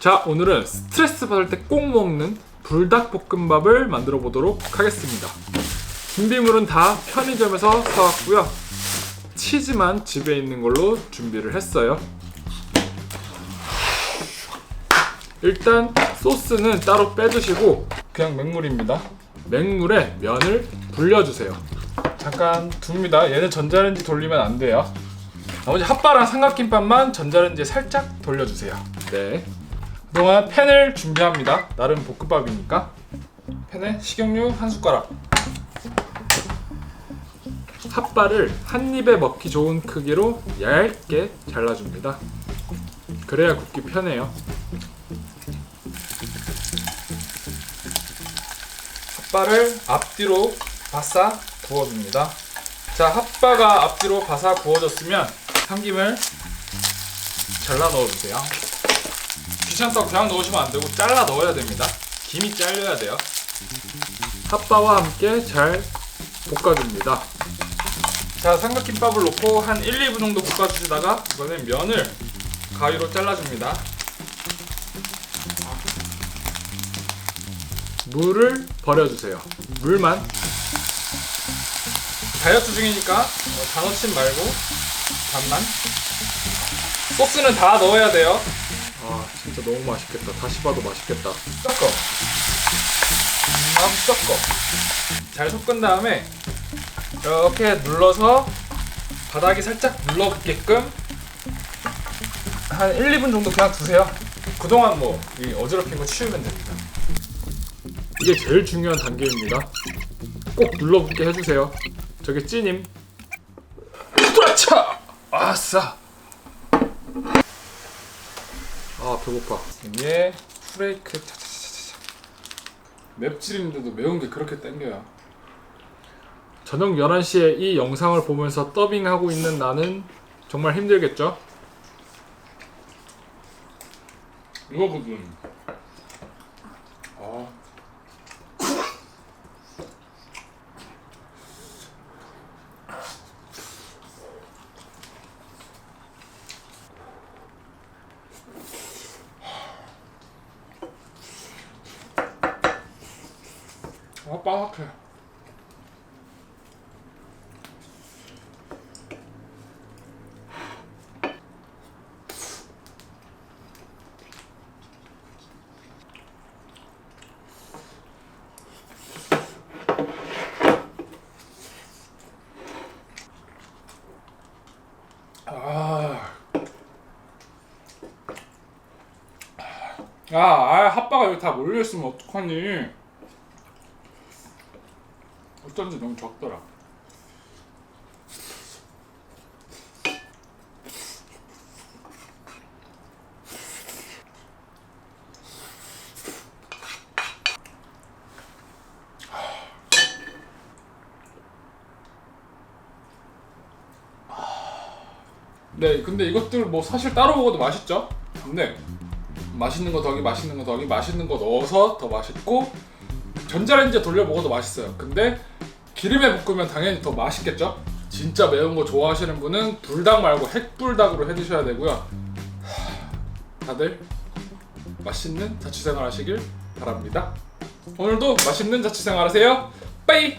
자 오늘은 스트레스 받을 때 꼭 먹는 불닭볶음밥을 만들어 보도록 하겠습니다. 준비물은 다 편의점에서 사왔고요. 치즈만 집에 있는 걸로 준비를 했어요. 일단 소스는 따로 빼주시고 그냥 맹물입니다. 맹물에 면을 불려주세요. 잠깐 둡니다. 얘는 전자레인지 돌리면 안 돼요. 나머지 핫바랑 삼각김밥만 전자레인지에 살짝 돌려주세요. 네. 그동안 팬을 준비합니다. 나름 볶음밥이니까. 팬에 식용유 한 숟가락. 핫바를 한 입에 먹기 좋은 크기로 얇게 잘라줍니다. 그래야 굽기 편해요. 핫바를 앞뒤로 바싹 구워줍니다. 자, 핫바가 앞뒤로 바싹 구워졌으면 참김을 잘라 넣어주세요. 귀찮다고 그냥 넣으시면 안 되고 잘라 넣어야 됩니다. 김이 잘려야 돼요. 핫바와 함께 잘 볶아줍니다. 자, 삼각김밥을 넣고 한 1, 2분 정도 볶아주시다가 이번엔 면을 가위로 잘라줍니다. 물을 버려주세요. 물만 다이어트 중이니까 넣진 말고 반만 소스는 다 넣어야 돼요 아 진짜 너무 맛있겠다. 다시 봐도 맛있겠다. 섞어. 막 섞어. 잘 섞은 다음에 이렇게 눌러서 바닥이 살짝 눌러붙게끔 한 1, 2분 정도 그냥 두세요. 그동안 뭐 이 어지럽힌 거 치우면 됩니다. 이게 제일 중요한 단계입니다. 꼭 눌러붙게 해주세요. 저게 찌님. 으차! 아싸. 아 배고파. 위에 프레이크. 차차차차차. 맵찔인데도 매운 게 그렇게 땡겨요. 저녁 11시에 이 영상을 보면서 더빙하고 있는 나는 정말 힘들겠죠? 이거거든. 아. 아 빠삭해. 아. 아, 아, 핫바가 여기 다 몰려있으면 어떡하니? 어쩐지 너무 적더라. 네, 근데 이것들 뭐 사실 따로 먹어도 맛있죠? 근데 맛있는 거 더하기 맛있는 거 더하기 맛있는 거 넣어서 더 맛있고 전자레인지에 돌려 먹어도 맛있어요. 근데 기름에 볶으면 당연히 더 맛있겠죠? 진짜 매운 거 좋아하시는 분은 불닭 말고 핵불닭으로 해 드셔야 되고요. 하, 다들 맛있는 자취생활 하시길 바랍니다. 오늘도 맛있는 자취생활 하세요. 빠이!